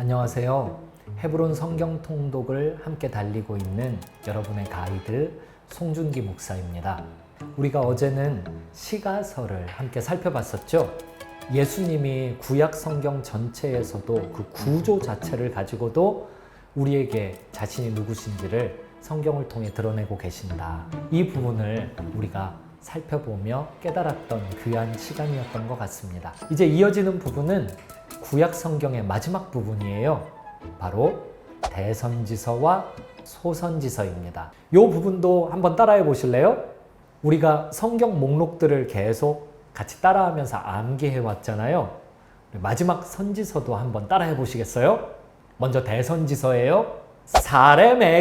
안녕하세요. 헤브론 성경 통독을 함께 달리고 있는 여러분의 가이드 송준기 목사입니다. 우리가 어제는 시가서를 함께 살펴봤었죠. 예수님이 구약 성경 전체에서도 그 구조 자체를 가지고도 우리에게 자신이 누구신지를 성경을 통해 드러내고 계신다. 이 부분을 우리가 살펴보며 깨달았던 귀한 시간이었던 것 같습니다. 이제 이어지는 부분은 구약 성경의 마지막 부분이에요. 바로 대선지서와 소선지서입니다. 이 부분도 한번 따라해 보실래요? 우리가 성경 목록들을 계속 같이 따라하면서 암기해 왔잖아요. 마지막 선지서도 한번 따라해 보시겠어요? 먼저 대선지서예요. 사레메겔단,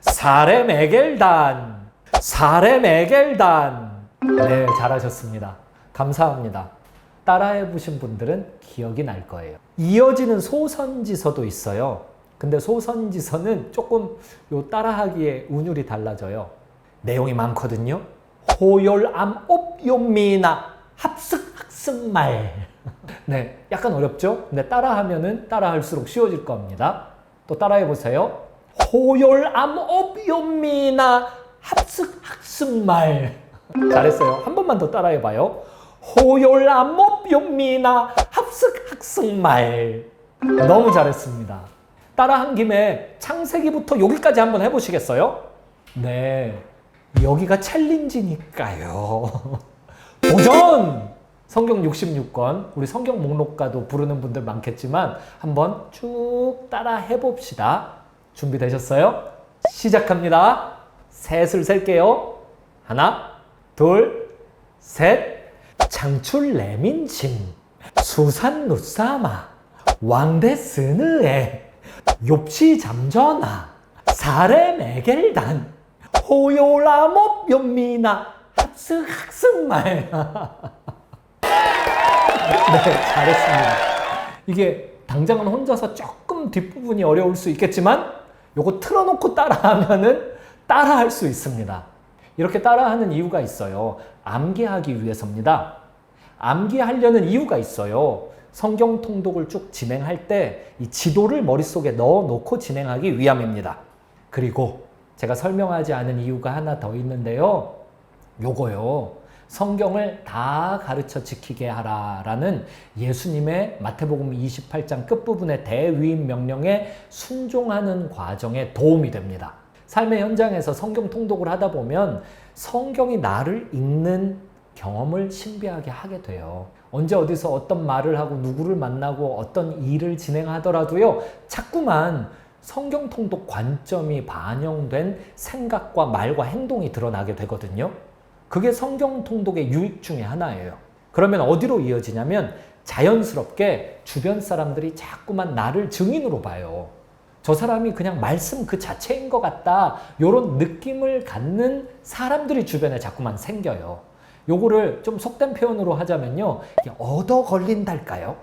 사레메겔단, 사레메겔단. 네, 잘하셨습니다. 감사합니다. 따라해 보신 분들은 기억이 날 거예요. 이어지는 소선지서도 있어요. 근데 소선지서는 조금 요 따라하기에 운율이 달라져요. 내용이 많거든요. 호열암 옵요미나 합숙 학승말. 네, 약간 어렵죠? 근데 따라하면은 따라할수록 쉬워질 겁니다. 또 따라해 보세요. 호열암 옵요미나 합숙 학승말. 잘했어요. 한 번만 더 따라해 봐요. 호열암 옵요미나 합숙 학승말. 너무 잘했습니다. 따라한 김에 창세기부터 여기까지 한번 해보시겠어요? 네. 여기가 챌린지니까요. 도전! 성경 66권, 우리 성경 목록가도 부르는 분들 많겠지만 한번 쭉 따라 해봅시다. 준비되셨어요? 시작합니다. 셋을 셀게요. 하나, 둘, 셋. 창출 레민친, 수산 누사마, 왕대 스느에, 욥시 잠전아, 사레 메겔단, 호요라못 연미나 합승 학승말. 네, 잘했습니다. 이게 당장은 혼자서 조금 뒷부분이 어려울 수 있겠지만 요거 틀어놓고 따라하면은 따라할 수 있습니다. 이렇게 따라하는 이유가 있어요. 암기하기 위해서입니다. 암기하려는 이유가 있어요. 성경 통독을 쭉 진행할 때 이 지도를 머릿속에 넣어 놓고 진행하기 위함입니다. 그리고 제가 설명하지 않은 이유가 하나 더 있는데요. 요거요. 성경을 다 가르쳐 지키게 하라라는 예수님의 마태복음 28장 끝부분의 대위임 명령에 순종하는 과정에 도움이 됩니다. 삶의 현장에서 성경 통독을 하다 보면 성경이 나를 읽는 경험을 신비하게 하게 돼요. 언제 어디서 어떤 말을 하고 누구를 만나고 어떤 일을 진행하더라도요. 자꾸만 성경 통독 관점이 반영된 생각과 말과 행동이 드러나게 되거든요. 그게 성경 통독의 유익 중에 하나예요. 그러면 어디로 이어지냐면 자연스럽게 주변 사람들이 자꾸만 나를 증인으로 봐요. 저 사람이 그냥 말씀 그 자체인 것 같다. 이런 느낌을 갖는 사람들이 주변에 자꾸만 생겨요. 요거를 좀 속된 표현으로 하자면요. 얻어 걸린달까요?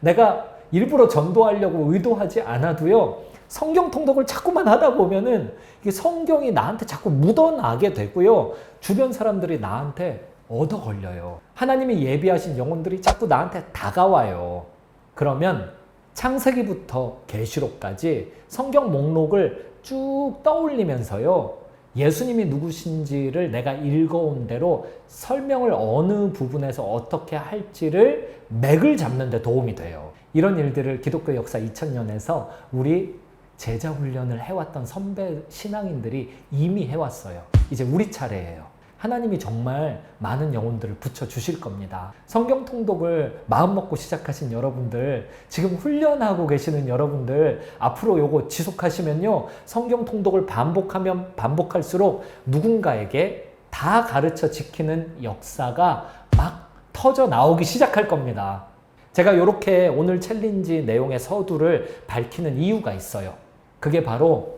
내가 일부러 전도하려고 의도하지 않아도요. 성경 통독을 자꾸만 하다 보면은 이게 성경이 나한테 자꾸 묻어나게 되고요. 주변 사람들이 나한테 얻어 걸려요. 하나님이 예비하신 영혼들이 자꾸 나한테 다가와요. 그러면 창세기부터 계시록까지 성경 목록을 쭉 떠올리면서요. 예수님이 누구신지를 내가 읽어온 대로 설명을 어느 부분에서 어떻게 할지를 맥을 잡는 데 도움이 돼요. 이런 일들을 기독교 역사 2000년에서 우리 제자 훈련을 해왔던 선배 신앙인들이 이미 해왔어요. 이제 우리 차례예요. 하나님이 정말 많은 영혼들을 붙여 주실 겁니다. 성경 통독을 마음 먹고 시작하신 여러분들, 지금 훈련하고 계시는 여러분들, 앞으로 요거 지속하시면요. 성경 통독을 반복하면 반복할수록 누군가에게 다 가르쳐 지키는 역사가 막 터져 나오기 시작할 겁니다. 제가 이렇게 오늘 챌린지 내용의 서두를 밝히는 이유가 있어요. 그게 바로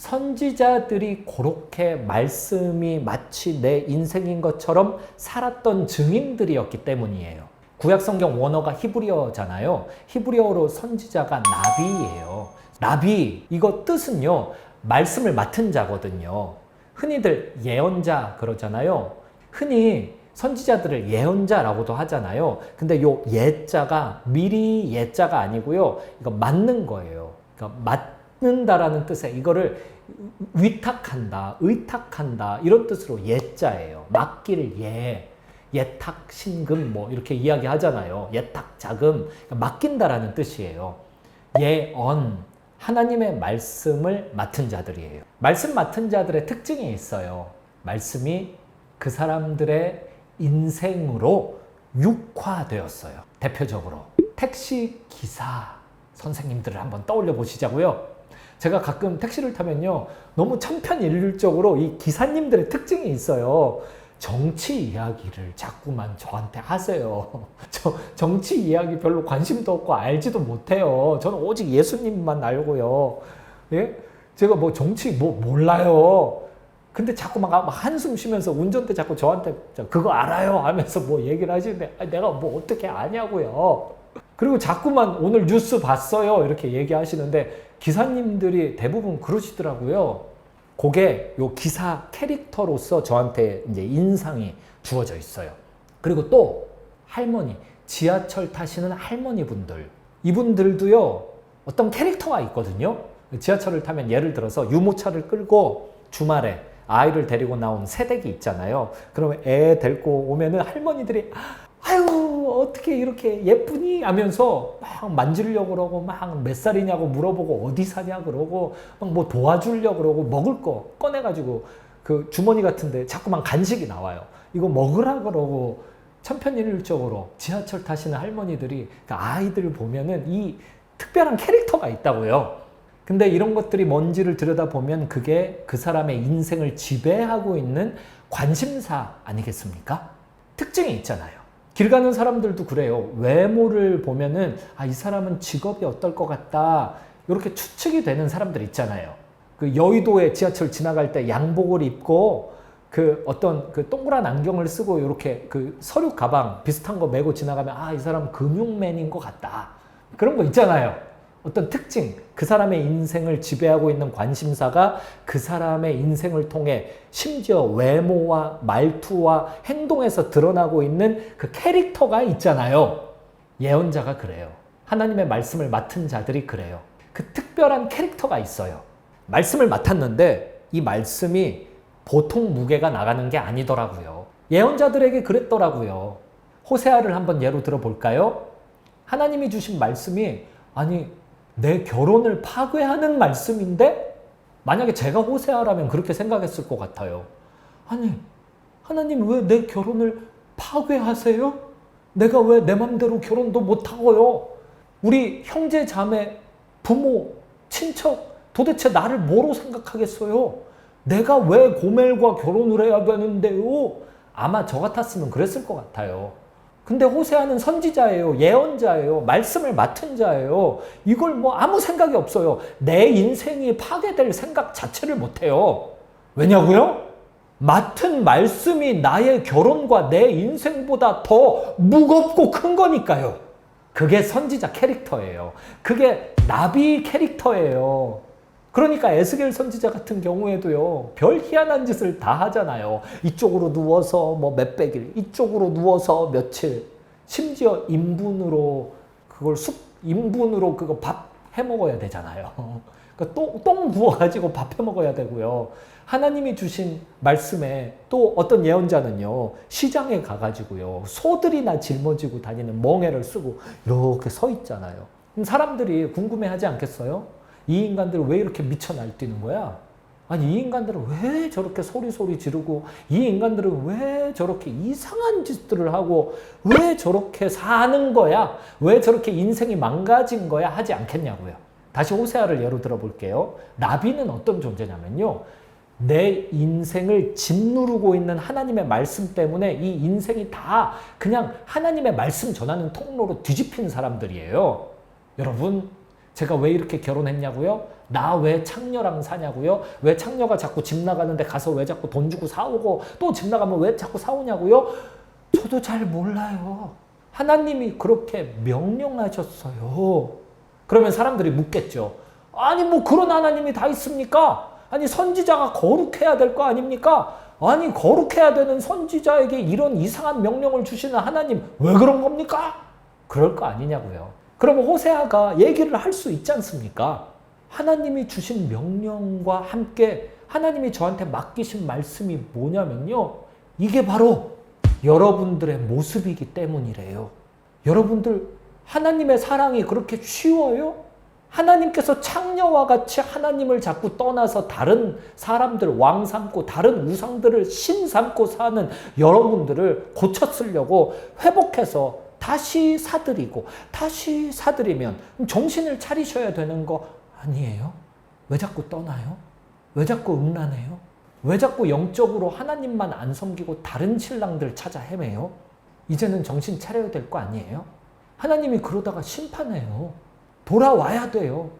선지자들이 그렇게 말씀이 마치 내 인생인 것처럼 살았던 증인들이었기 때문이에요. 구약 성경 원어가 히브리어잖아요. 히브리어로 선지자가 나비예요. 나비 이거 뜻은요. 말씀을 맡은 자거든요. 흔히들 예언자 그러잖아요. 흔히 선지자들을 예언자라고도 하잖아요. 근데 요 예자가 미리 예자가 아니고요. 이거 맞는 거예요. 그러니까 맞 는다라는 뜻에 이거를 위탁한다, 의탁한다 이런 뜻으로 예자예요. 맡길 예. 예탁 신금 뭐 이렇게 이야기하잖아요. 예탁 자금 그러니까 맡긴다라는 뜻이에요. 예언 하나님의 말씀을 맡은 자들이에요. 말씀 맡은 자들의 특징이 있어요. 말씀이 그 사람들의 인생으로 육화되었어요. 대표적으로 택시 기사 선생님들을 한번 떠올려 보시자고요. 제가 가끔 택시를 타면요. 너무 천편일률적으로 이 기사님들의 특징이 있어요. 정치 이야기를 자꾸만 저한테 하세요. 저 정치 이야기 별로 관심도 없고 알지도 못해요. 저는 오직 예수님만 알고요. 예? 제가 뭐 정치 뭐 몰라요. 근데 자꾸 막 한숨 쉬면서 운전대 자꾸 저한테 그거 알아요 하면서 뭐 얘기를 하시는데 내가 뭐 어떻게 아냐고요. 그리고 자꾸만 오늘 뉴스 봤어요 이렇게 얘기하시는데 기사님들이 대부분 그러시더라고요. 그게 요 기사 캐릭터로서 저한테 이제 인상이 주어져 있어요. 그리고 또 할머니, 지하철 타시는 할머니 분들. 이분들도요, 어떤 캐릭터가 있거든요. 지하철을 타면 예를 들어서 유모차를 끌고 주말에 아이를 데리고 나온 새댁이 있잖아요. 그러면 애 데리고 오면은 할머니들이 아유 어떻게 이렇게 예쁘니 하면서 막 만지려고 그러고 막 몇 살이냐고 물어보고 어디 사냐 그러고 막 뭐 도와주려고 그러고 먹을 거 꺼내 가지고 그 주머니 같은데 자꾸만 간식이 나와요. 이거 먹으라 그러고 천편일률적으로 지하철 타시는 할머니들이 그 아이들 보면은 이 특별한 캐릭터가 있다고요. 근데 이런 것들이 뭔지를 들여다보면 그게 그 사람의 인생을 지배하고 있는 관심사 아니겠습니까? 특징이 있잖아요. 길 가는 사람들도 그래요. 외모를 보면은 아, 이 사람은 직업이 어떨 것 같다. 이렇게 추측이 되는 사람들 있잖아요. 그 여의도에 지하철 지나갈 때 양복을 입고 그 어떤 그 동그란 안경을 쓰고 이렇게 그 서류 가방 비슷한 거 메고 지나가면 아, 이 사람 금융맨인 것 같다. 그런 거 있잖아요. 어떤 특징, 그 사람의 인생을 지배하고 있는 관심사가 그 사람의 인생을 통해 심지어 외모와 말투와 행동에서 드러나고 있는 그 캐릭터가 있잖아요. 예언자가 그래요. 하나님의 말씀을 맡은 자들이 그래요. 그 특별한 캐릭터가 있어요. 말씀을 맡았는데 이 말씀이 보통 무게가 나가는 게 아니더라고요. 예언자들에게 그랬더라고요. 호세아를 한번 예로 들어볼까요? 하나님이 주신 말씀이 아니 내 결혼을 파괴하는 말씀인데 만약에 제가 호세아라면 그렇게 생각했을 것 같아요. 아니 하나님 왜 내 결혼을 파괴하세요? 내가 왜 내 맘대로 결혼도 못하고요? 우리 형제 자매 부모 친척 도대체 나를 뭐로 생각하겠어요? 내가 왜 고멜과 결혼을 해야 되는데요? 아마 저 같았으면 그랬을 것 같아요. 근데 호세아는 선지자예요. 예언자예요. 말씀을 맡은 자예요. 이걸 뭐 아무 생각이 없어요. 내 인생이 파괴될 생각 자체를 못해요. 왜냐고요? 맡은 말씀이 나의 결혼과 내 인생보다 더 무겁고 큰 거니까요. 그게 선지자 캐릭터예요. 그게 나비 캐릭터예요. 그러니까 에스겔 선지자 같은 경우에도요, 별 희한한 짓을 다 하잖아요. 이쪽으로 누워서 뭐 몇백일, 이쪽으로 누워서 며칠, 심지어 인분으로 그걸 숙, 인분으로 그거 밥 해 먹어야 되잖아요. 그러니까 똥, 똥 부어가지고 밥 해 먹어야 되고요. 하나님이 주신 말씀에 또 어떤 예언자는요, 시장에 가가지고요, 소들이나 짊어지고 다니는 멍해를 쓰고 이렇게 서 있잖아요. 사람들이 궁금해 하지 않겠어요? 이 인간들은 왜 이렇게 미쳐 날뛰는 거야? 아니, 이 인간들은 왜 저렇게 소리소리 지르고, 이 인간들은 왜 저렇게 이상한 짓들을 하고, 왜 저렇게 사는 거야? 왜 저렇게 인생이 망가진 거야? 하지 않겠냐고요. 다시 호세아를 예로 들어볼게요. 나비는 어떤 존재냐면요. 내 인생을 짓누르고 있는 하나님의 말씀 때문에 이 인생이 다 그냥 하나님의 말씀 전하는 통로로 뒤집힌 사람들이에요. 여러분, 제가 왜 이렇게 결혼했냐고요? 나 왜 창녀랑 사냐고요? 왜 창녀가 자꾸 집 나가는데 가서 왜 자꾸 돈 주고 사오고 또 집 나가면 왜 자꾸 사오냐고요? 저도 잘 몰라요. 하나님이 그렇게 명령하셨어요. 그러면 사람들이 묻겠죠. 아니 뭐 그런 하나님이 다 있습니까? 아니 선지자가 거룩해야 될 거 아닙니까? 아니 거룩해야 되는 선지자에게 이런 이상한 명령을 주시는 하나님 왜 그런 겁니까? 그럴 거 아니냐고요. 그럼 호세아가 얘기를 할 수 있지 않습니까? 하나님이 주신 명령과 함께 하나님이 저한테 맡기신 말씀이 뭐냐면요. 이게 바로 여러분들의 모습이기 때문이래요. 여러분들 하나님의 사랑이 그렇게 쉬워요? 하나님께서 창녀와 같이 하나님을 자꾸 떠나서 다른 사람들 왕 삼고 다른 우상들을 신 삼고 사는 여러분들을 고쳤으려고 회복해서 다시 사드리고 다시 사드리면 정신을 차리셔야 되는 거 아니에요? 왜 자꾸 떠나요? 왜 자꾸 음란해요? 왜 자꾸 영적으로 하나님만 안 섬기고 다른 신랑들 찾아 헤매요? 이제는 정신 차려야 될 거 아니에요? 하나님이 그러다가 심판해요. 돌아와야 돼요.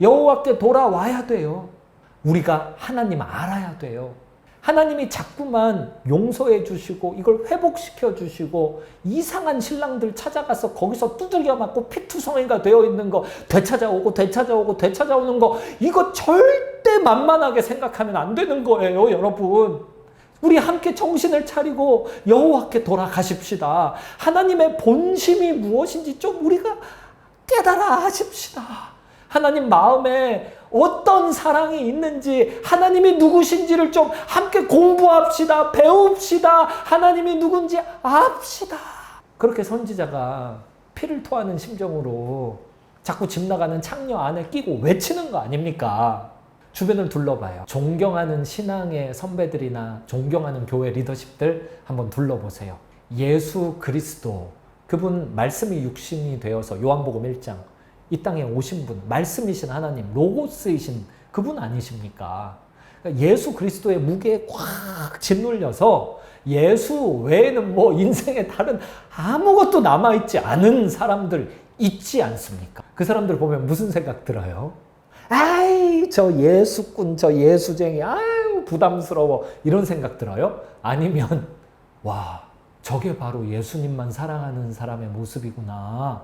여호와께 돌아와야 돼요. 우리가 하나님 알아야 돼요. 하나님이 자꾸만 용서해 주시고 이걸 회복시켜 주시고 이상한 신랑들 찾아가서 거기서 두들겨 맞고 피투성이가 되어 있는 거 되찾아오고 되찾아오고 되찾아오는 거 이거 절대 만만하게 생각하면 안 되는 거예요, 여러분. 우리 함께 정신을 차리고 여호와께 돌아가십시다. 하나님의 본심이 무엇인지 좀 우리가 깨달아 하십시다. 하나님 마음에 어떤 사랑이 있는지, 하나님이 누구신지를 좀 함께 공부합시다. 배웁시다. 하나님이 누군지 압시다. 그렇게 선지자가 피를 토하는 심정으로 자꾸 집 나가는 창녀 안에 끼고 외치는 거 아닙니까? 주변을 둘러봐요. 존경하는 신앙의 선배들이나 존경하는 교회 리더십들 한번 둘러보세요. 예수 그리스도 그분 말씀이 육신이 되어서 요한복음 1장 이 땅에 오신 분 말씀이신 하나님 로고스이신 그분 아니십니까? 그러니까 예수 그리스도의 무게에 꽉 짓눌려서 예수 외에는 뭐 인생에 다른 아무것도 남아있지 않은 사람들 있지 않습니까? 그 사람들 보면 무슨 생각 들어요? 아이, 저 예수꾼, 저 예수쟁이, 아유, 부담스러워. 이런 생각 들어요? 아니면, 와, 저게 바로 예수님만 사랑하는 사람의 모습이구나.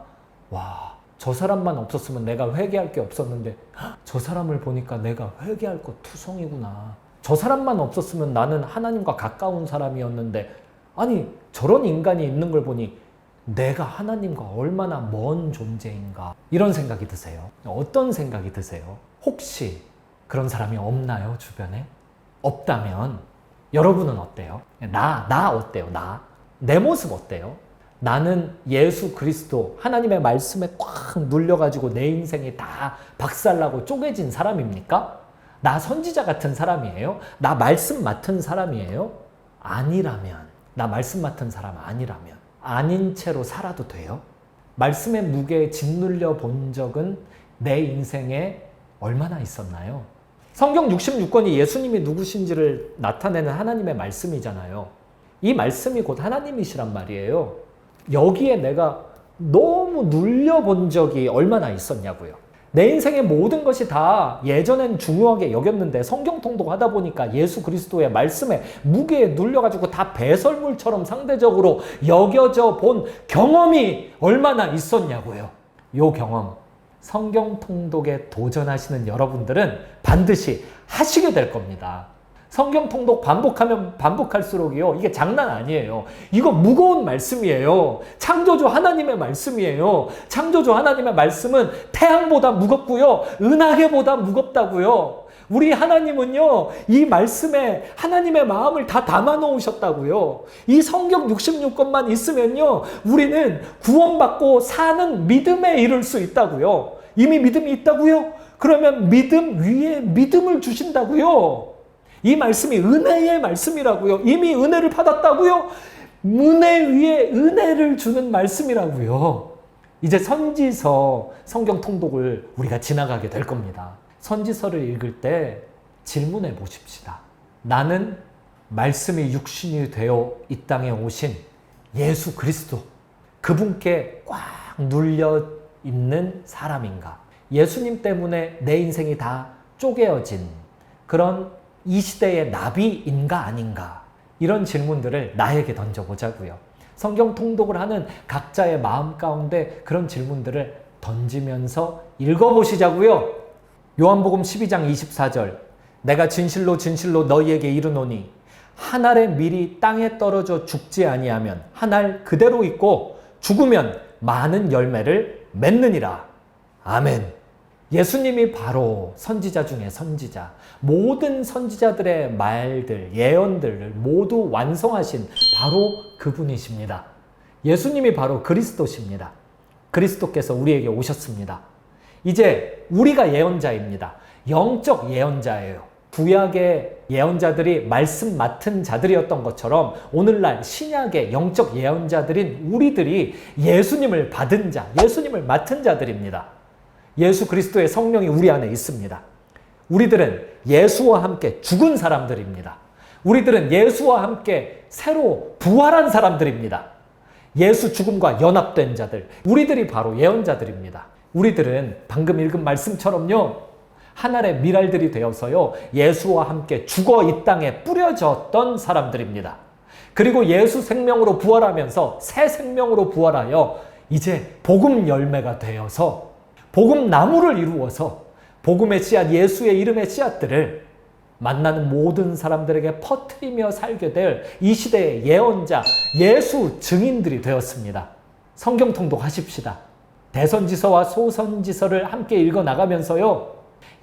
와, 저 사람만 없었으면 내가 회개할 게 없었는데, 헉, 저 사람을 보니까 내가 회개할 것 투성이구나. 저 사람만 없었으면 나는 하나님과 가까운 사람이었는데, 아니, 저런 인간이 있는 걸 보니 내가 하나님과 얼마나 먼 존재인가 이런 생각이 드세요. 어떤 생각이 드세요? 혹시 그런 사람이 없나요 주변에? 없다면 여러분은 어때요? 나, 나 어때요? 나? 내 모습 어때요? 나는 예수 그리스도 하나님의 말씀에 꽉 눌려가지고 내 인생이 다 박살나고 쪼개진 사람입니까? 나 선지자 같은 사람이에요? 나 말씀 맡은 사람이에요? 아니라면 나 말씀 맡은 사람 아니라면 아닌 채로 살아도 돼요? 말씀의 무게에 짓눌려 본 적은 내 인생에 얼마나 있었나요? 성경 66권이 예수님이 누구신지를 나타내는 하나님의 말씀이잖아요. 이 말씀이 곧 하나님이시란 말이에요. 여기에 내가 너무 눌려본 적이 얼마나 있었냐고요. 내 인생의 모든 것이 다 예전엔 중요하게 여겼는데 성경 통독하다 보니까 예수 그리스도의 말씀에 무게에 눌려가지고 다 배설물처럼 상대적으로 여겨져 본 경험이 얼마나 있었냐고요. 요 경험. 성경 통독에 도전하시는 여러분들은 반드시 하시게 될 겁니다. 성경 통독 반복하면 반복할수록이요. 이게 장난 아니에요. 이거 무거운 말씀이에요. 창조주 하나님의 말씀이에요. 창조주 하나님의 말씀은 태양보다 무겁고요. 은하계보다 무겁다고요. 우리 하나님은요, 이 말씀에 하나님의 마음을 다 담아 놓으셨다고요. 이 성경 66권만 있으면요, 우리는 구원받고 사는 믿음에 이를 수 있다고요. 이미 믿음이 있다고요? 그러면 믿음 위에 믿음을 주신다고요. 이 말씀이 은혜의 말씀이라고요. 이미 은혜를 받았다고요. 은혜 위에 은혜를 주는 말씀이라고요. 이제 선지서 성경 통독을 우리가 지나가게 될 겁니다. 선지서를 읽을 때 질문해 보십시다. 나는 말씀이 육신이 되어 이 땅에 오신 예수 그리스도 그분께 꽉 눌려 있는 사람인가? 예수님 때문에 내 인생이 다 쪼개어진 그런 이 시대의 나비인가 아닌가? 이런 질문들을 나에게 던져보자고요. 성경 통독을 하는 각자의 마음 가운데 그런 질문들을 던지면서 읽어보시자고요. 요한복음 12장 24절. 내가 진실로 진실로 너희에게 이르노니 한 알의 밀이 땅에 떨어져 죽지 아니하면 한 알 그대로 있고 죽으면 많은 열매를 맺느니라. 아멘. 예수님이 바로 선지자 중에 선지자, 모든 선지자들의 말들, 예언들을 모두 완성하신 바로 그분이십니다. 예수님이 바로 그리스도십니다. 그리스도께서 우리에게 오셨습니다. 이제 우리가 예언자입니다. 영적 예언자예요. 구약의 예언자들이 말씀 맡은 자들이었던 것처럼 오늘날 신약의 영적 예언자들인 우리들이 예수님을 받은 자, 예수님을 맡은 자들입니다. 예수 그리스도의 성령이 우리 안에 있습니다. 우리들은 예수와 함께 죽은 사람들입니다. 우리들은 예수와 함께 새로 부활한 사람들입니다. 예수 죽음과 연합된 자들, 우리들이 바로 예언자들입니다. 우리들은 방금 읽은 말씀처럼요, 하늘의 미랄들이 되어서요, 예수와 함께 죽어 이 땅에 뿌려졌던 사람들입니다. 그리고 예수 생명으로 부활하면서 새 생명으로 부활하여 이제 복음 열매가 되어서 복음 나무를 이루어서 복음의 씨앗, 예수의 이름의 씨앗들을 만나는 모든 사람들에게 퍼뜨리며 살게 될 이 시대의 예언자, 예수 증인들이 되었습니다. 성경 통독하십시다. 대선지서와 소선지서를 함께 읽어 나가면서요.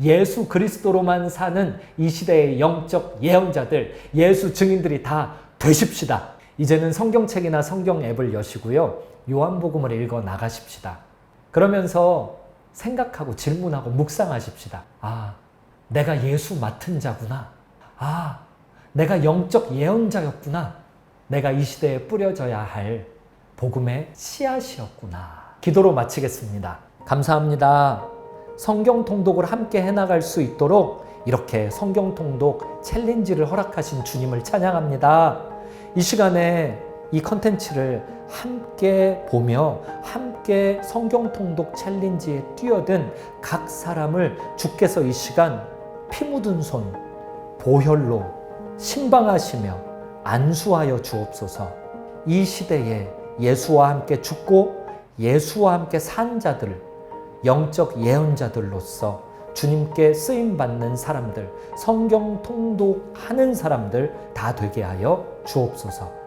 예수 그리스도로만 사는 이 시대의 영적 예언자들, 예수 증인들이 다 되십시다. 이제는 성경책이나 성경 앱을 여시고요. 요한복음을 읽어 나가십시다. 그러면서 생각하고 질문하고 묵상하십시다. 아, 내가 예수 맡은 자구나. 아, 내가 영적 예언자였구나. 내가 이 시대에 뿌려져야 할 복음의 씨앗이었구나. 기도로 마치겠습니다. 감사합니다. 성경 통독을 함께 해나갈 수 있도록 이렇게 성경 통독 챌린지를 허락하신 주님을 찬양합니다. 이 시간에 이 컨텐츠를 함께 보며 함께 성경 통독 챌린지에 뛰어든 각 사람을 주께서 이 시간 피 묻은 손, 보혈로 신방하시며 안수하여 주옵소서. 이 시대에 예수와 함께 죽고 예수와 함께 산 자들, 영적 예언자들로서 주님께 쓰임 받는 사람들, 성경 통독하는 사람들 다 되게 하여 주옵소서